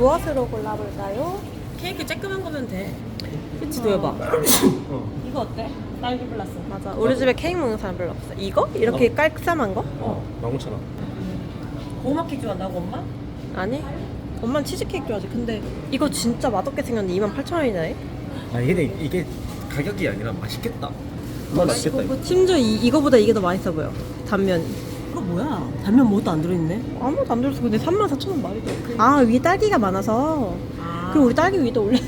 무엇으로 골라볼까요? 케이크 쬐끄만 거면 돼. 그치 도여봐. 어. 이거 어때? 딸기 플러스. 맞아. 우리 집에 케이크 먹는 사람 별로 없어. 이거? 이렇게 깔끔한 거? 어. 15,000원. 고구마 케이크 좋아한다고 엄마? 아니. 엄마는 치즈케이크 좋아하지. 근데 이거 진짜 맛없게 생겼는데 28,000원이네. 아 근데 이게 가격이 아니라 맛있겠다. 이거 맛있겠다 이거. 심지어 이, 이거보다 이게 더 맛있어 보여. 단면이. 이거 뭐야? 단면 뭐도 안 들어있네. 아무도 안 들었어. 근데 34,000원 말이 돼. 아, 위에 딸기가 많아서. 아. 그럼 우리 딸기 위에다 올려.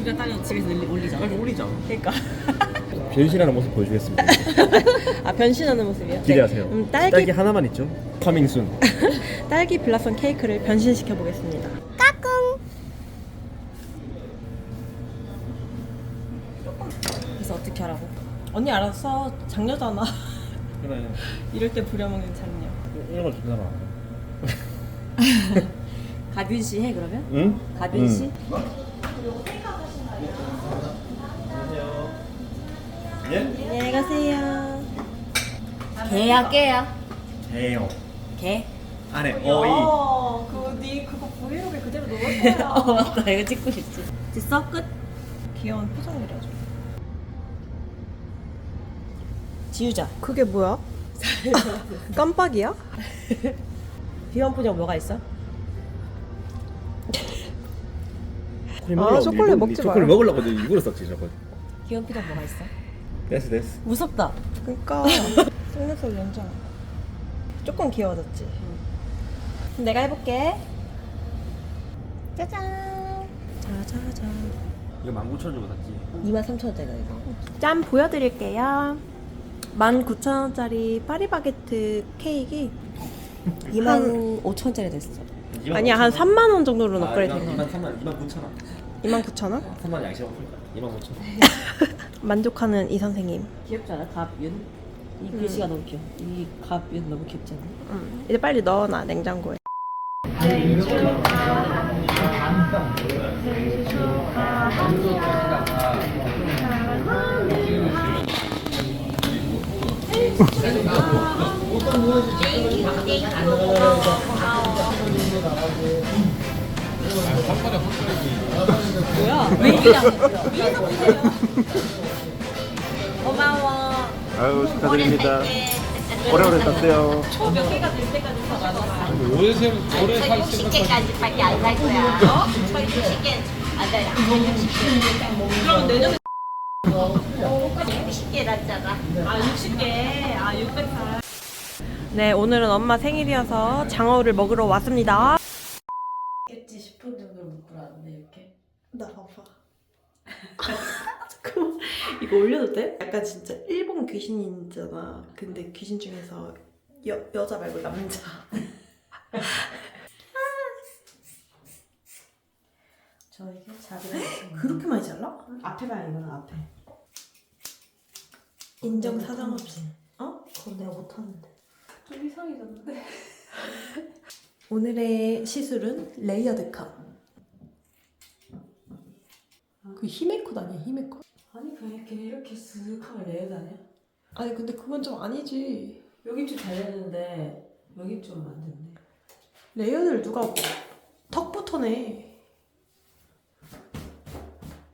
우리가 딸기 집에서 올리- 올리자. 빨리 올리자. 그러니까. 변신하는 모습 보여주겠습니다. 아, 변신하는 모습이요? 기대하세요. 네. 음, 딸기, 딸기, 하나만 있죠? 커밍순. 딸기 블라썸 케이크를 변신시켜 보겠습니다. 까꿍! 그래서 어떻게 하라고? 언니 알았어. 장녀잖아. 그래. 이럴 때 부려먹는 장녀. 이런 거 좋잖아. 가빈 씨 해 그러면? 응? 가빈 응. 씨? 예? 안녕히 가세요. 개야 깨야? 개요. 개? 안에 어이. 어, 그거 네 그거 브이로그에 그대로 넣을 어 맞다 이거 찍고 싶지. 됐어? 끝? 귀여운 표정이라죠. 지우자. 그게 뭐야? 깜빡이야? 비원 포장 뭐가 있어? 아, 초콜릿 먹지 초콜릿 마요. 먹으려고 너 일부러 썼지 저거. 비원 포장 뭐가 있어? 됐어 됐어. 무섭다. 그러니까 속눈썹 연장. 조금 귀여워졌지. 내가 해볼게. 짜잔. 짜자잔. 이거 19,000원 주고 샀지. 2만 3천 원짜리다 이거. 짠 보여드릴게요. 19,000원짜리 파리바게트 케이크 2만 5천 원짜리 됐어. 아니야 한 3만 원 정도로 아, 업그레이드 된 2만 거. 3만 2만 9천 원. 29,000원? 3만 양심 없으니까 2만 5천 원. 만족하는 이 선생님. 귀엽지 않아? 갑윤? 이 글씨가 너무 귀여워. 이 갑윤 너무 귀엽지 않아? 음, 이제 빨리 넣어놔 냉장고에. 고마워. 아유 축하드립니다. 오래오래 땄어요. 몇 개가 될 때까지 다 나눴어. 오래 살 저희 생각 60개까지밖에 안 살 거야. 어? 저희 60개 안 돼. 그럼 내년에 60개 났잖아. 아 60개, 아 600살. 네 오늘은 엄마 생일이어서 장어를 먹으러 왔습니다. 겠지 싶은 정도로 먹고 왔는데 이렇게. 나 봐봐. 잠깐만 이거 올려도 돼? 약간 진짜 일본 귀신이잖아. 근데 귀신 중에서 여, 여자 말고 남자. 저에게 자비가. 그렇게 많이 잘라? 앞에 봐야 이거는 앞에. 인정 사정 없이. 어? 그건 내가 못하는데. 좀 이상해졌는데. 오늘의 시술은 레이어드 컷. 그 히메 컷 아니야 히메 컷? 아니 그냥 이렇게 이렇게 쓱 하면 레드 아니야? 아니 근데 그건 좀 아니지. 여기 좀잘 됐는데 여기 좀안 됐네. 레이어드를 누가 턱부터 내.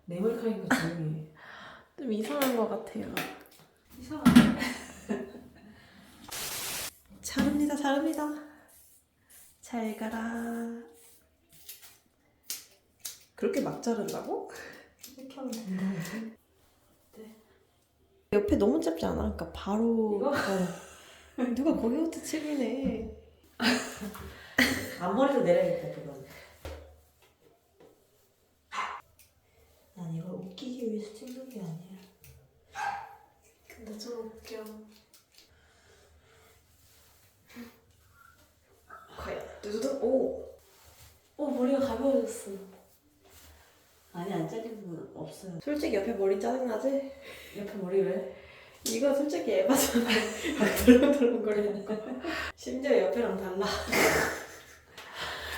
내 머리카락이니까 조용히 해. 좀 이상한 것 같아요. 이상하네. 잘합니다, 잘합니다. 잘 가라. 그렇게 막 자른다고? 이렇게 하면 된다는데? 옆에 너무 짧지 않아? 그러니까 바로 이거? 어. 누가 거기부터 칩이네. 앞머리로 내려야겠다 그건. 난 이걸 웃기기 위해서 찍는 게 아니야. 근데 좀 웃겨. 과연 누드 오. 어 가벼워졌어. 아니 안 잘린 부분 없어요. 솔직히 옆에 머리 짜증 나지? 옆에 머리 왜? 이거 솔직히 에바잖아. 덜렁덜렁거리는 거. 심지어 옆에랑 달라.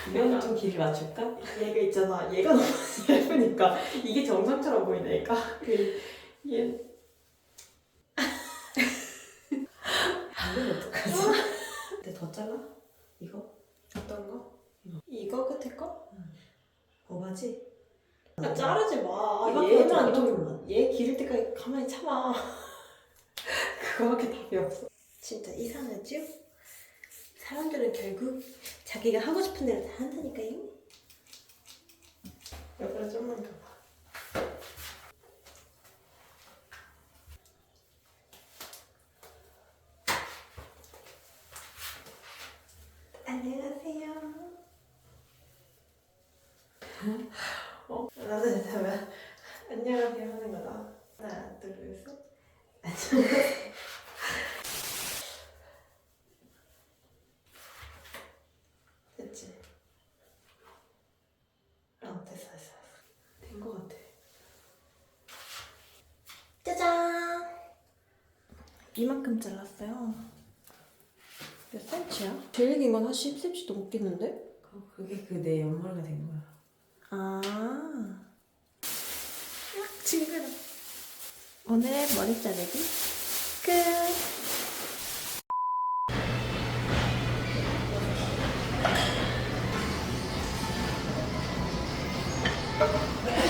이거는 좀 길이 맞출까? 얘가 있잖아. 얘가 너무 예쁘니까 이게 정상처럼. 얘가. 그 얘. 안 되면 어떡하지? 근데 더 잘라? 이거? 어떤 거? 이거 끝에 거? 오바지? 야 자르지 마. 이만큼 얘만 좀 이만큼만. 얘 기를 때까지 가만히 참아. 그거밖에 답이 없어. 진짜 이상하죠? 사람들은 결국 자기가 하고 싶은 대로 다 한다니까요. 옆으로 좀만 가봐. 안녕하세요. 어? 나도 잠깐 안녕하세요 하는 거다. 하나, 둘, 셋. 됐지? 어, 됐어, 됐어. 된거 같아. 짜잔! 이만큼 잘랐어요. 몇 센치야? 제일 긴 건 한 10cm 넘겠는데? 그게 그 내 옆머리가 된 거야. 아. 막 징그러. 오늘의 머리 자르기 끝.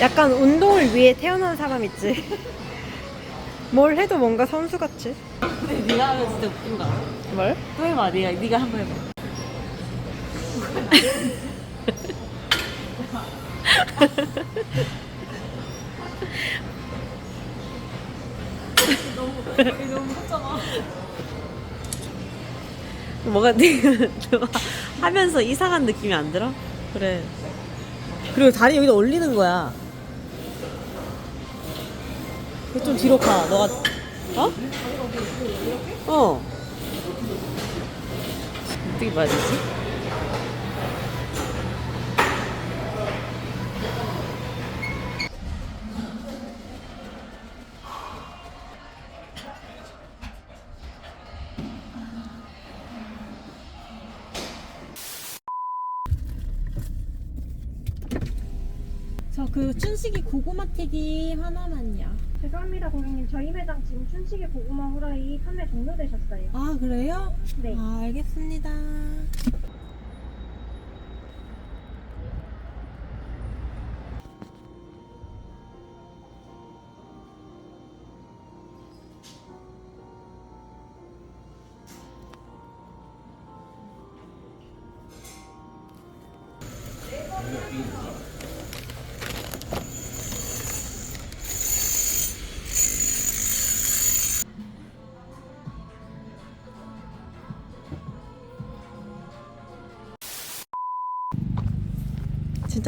약간 운동을 위해 태어난 사람 있지. 뭘 해도 뭔가 선수 같지. 근데 네가 하면 진짜 웃긴 거 알아? 뭘? 또 해봐. 네가 네가 한번 해봐. 뭐가 하면서 이상한 느낌이 안 들어? 그래. 그리고 다리 여기다 올리는 거야. 그좀 뒤로 가. 너가 어? 어. 어떻게 되지? 그 춘식이 고구마 튀김 하나만요. 죄송합니다 고객님 저희 매장 지금 춘식이 고구마 후라이 판매 종료되셨어요 아 그래요? 네 아, 알겠습니다.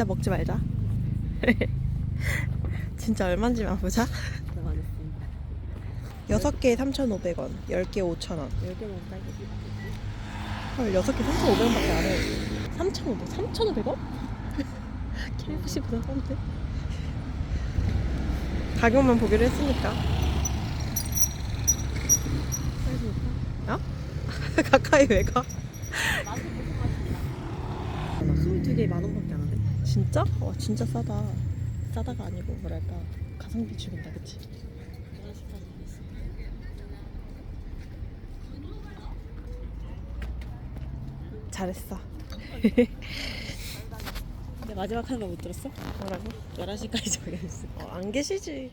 진짜 먹지 말자. 진짜 얼마인지만 보자. 여섯 개에 3,500원, 10개 5,000원. 10개 먹다 헐, 여섯 개 3,500원밖에 안 해. 3,500, 3,500원? KFC보다 싼데? 가격만 보기로 했으니까. 어? 가까이 왜 가? 22개에 만 원 밖에 안 하네. 진짜? 와 진짜 싸다. 싸다가 아니고 뭐랄까 가성비 죽인다, 그치? 잘했어. 근데 마지막 하는 거못 들었어? 뭐라고? 11시까지 정해있어. 어, 안 계시지.